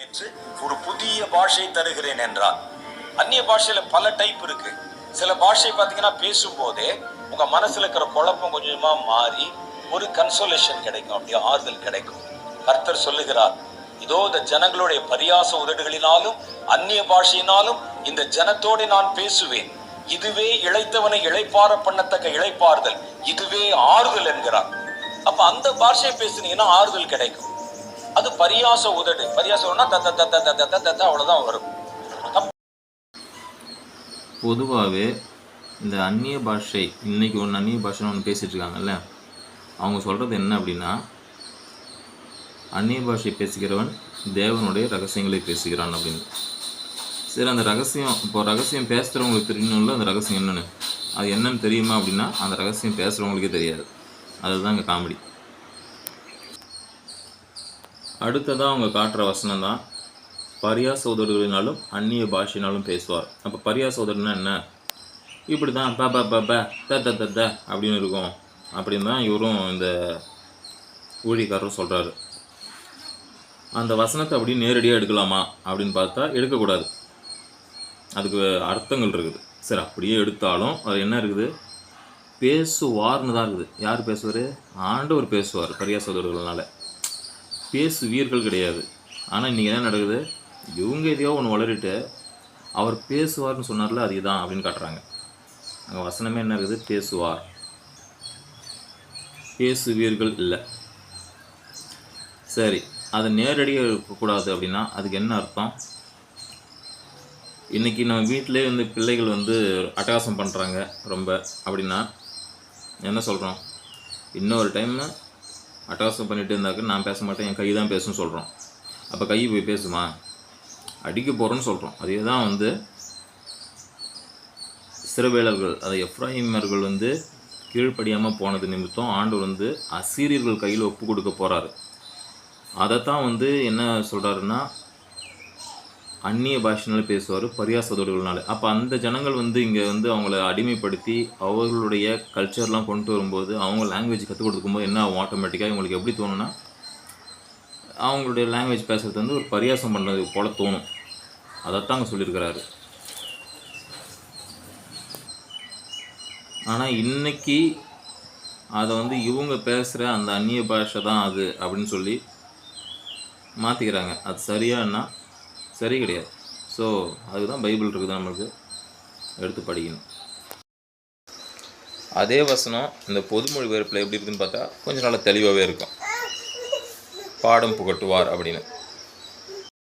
நேற்று ஒரு புதிய பாஷை தருகிறேன் என்றார். அந்நிய பாஷையில பல டைப் இருக்கு. சில பாஷை பார்த்தீங்கன்னா பேசும்போதே உங்க மனசுல இருக்கிற குழப்பம் கொஞ்சமா மாறி ஒரு கன்சோலேஷன் கிடைக்கும். அப்படி ஆறுதல் கிடைக்கும். கர்த்தர் சொல்லுகிறார் இதோ இந்த ஜனங்களுடைய பரியாச உதடுகளினாலும் அந்நிய பாஷையினாலும் இந்த ஜனத்தோடு நான் பேசுவேன். இதுவே இளைத்தவனை இழைப்பார பண்ணத்தக்க இளைப்பாறுதல் இதுவே ஆறுதல் என்கிறார். அப்ப அந்த பாஷையை பேசுனீங்கன்னா ஆறுதல் கிடைக்கும். அது பரியாச உதடு. பரியாசம்னா தத்த தத்த தத்த தத்த தத்த வரும். பொதுவாகவே இந்த அந்நிய பாஷை இன்னைக்கு ஒன்று அந்நிய பாஷைன்னு ஒன்று பேசிகிட்டு இருக்காங்கல்ல அவங்க சொல்கிறது என்ன அப்படின்னா அந்நிய பாஷை பேசுகிறவன் தேவனுடைய ரகசியங்களை பேசுகிறான் அப்படின்னு. சரி அந்த ரகசியம் இப்போ ரகசியம் பேசுகிறவங்களுக்கு தெரியணும்ல அந்த ரகசியம் என்னென்னு. அது என்னன்னு தெரியுமா அப்படின்னா அந்த ரகசியம் பேசுகிறவங்களுக்கே தெரியாது. அதுதான் இங்கே காமெடி. அடுத்ததாக அவங்க காட்டுற வசனம் தான் பரியா உதடுகளினாலும் அந்நிய பாஷைனாலும் பேசுவார். அப்போ பரியா உதடுனா என்ன? இப்படி தான் ப ப ப ப த த த த அப்படின்னு இருக்கும். அப்படின்னு தான் இவரும் இந்த ஊழியக்காரரும் சொல்கிறாரு அந்த வசனத்தை அப்படியே நேரடியாக எடுக்கலாமா அப்படின்னு பார்த்தா எடுக்கக்கூடாது. அதுக்கு அர்த்தங்கள் இருக்குது. சரி அப்படியே எடுத்தாலும் அது என்ன இருக்குது? பேசுவார்னு தான் இருக்குது. யார் பேசுவார்? ஆண்டவர் பேசுவார் பரியாச உதடுகள்னால பேசுவீர்கள் கிடையாது. ஆனால் இன்றைக்கி என்ன நடக்குது? இவங்க எதையோ ஒன்று வளரிட்டு அவர் பேசுவார்னு சொன்னார்ல அது இதான் அப்படின்னு காட்டுறாங்க. அங்கே வசனமே என்ன இருக்குது? பேசுவார். பேசுவீர்கள் இல்லை. சரி அது நேரடியாக இருக்கக்கூடாது அப்படின்னா அதுக்கு என்ன அர்த்தம்? இன்றைக்கி நம்ம வீட்டிலே வந்து பிள்ளைகள் வந்து அட்டகாசம் பண்ணுறாங்க ரொம்ப அப்படின்னா என்ன சொல்கிறோம் இன்னொரு டைம் அட்டகாசம் பண்ணிட்டு இருந்தாக்க நான் பேச மாட்டேன் என் கை தான் பேசுன்னு சொல்கிறோம் அப்போ கை போய் பேசுமா? அடிக்க போகிறோன்னு சொல்கிறோம் அதே தான் வந்து சிறுவேலர்கள் அதை எஃப்ராஹிமர்கள் வந்து கீழ்ப்படியாமல் போனது நிமித்தம் ஆண்டவர் வந்து அசீரியர்கள் கையில் ஒப்பு கொடுக்க போகிறாரு அதைத்தான் வந்து என்ன சொல்கிறாருன்னா அந்நிய பாஷைனால பேசுவார் பரியாசதோடுகள்னால அப்போ அந்த ஜனங்கள் வந்து இங்கே வந்து அவங்கள அடிமைப்படுத்தி அவர்களுடைய கல்ச்சர்லாம் கொண்டு வரும்போது அவங்க லாங்குவேஜ் கற்றுக் கொடுக்கும்போது என்ன ஆகும்? ஆட்டோமேட்டிக்காக இவங்களுக்கு எப்படி தோணுன்னா அவங்களுடைய லாங்குவேஜ் பேசுகிறது வந்து ஒரு பரியாசம் பண்ணுறது போல தோணும். அதைத்தான் அங்கே சொல்லியிருக்கிறாரு. ஆனால் இன்னைக்கு அதை வந்து இவங்க பேசுகிற அந்த அந்நிய பாஷை தான் அது அப்படின்னு சொல்லி மாற்றிக்கிறாங்க அது சரியான்னா சரி கிடையாது. ஸோ அதுதான் பைபிள் இருக்குது நம்மளுக்கு. எடுத்து படிக்கணும். அதே வசனம் இந்த பொதுமொழி வேறுப்பில் எப்படி இருக்குதுன்னு பார்த்தா கொஞ்சம் நல்லா தெளிவாகவே இருக்கும். பாடம் புகட்டுவார் அப்படின்னு.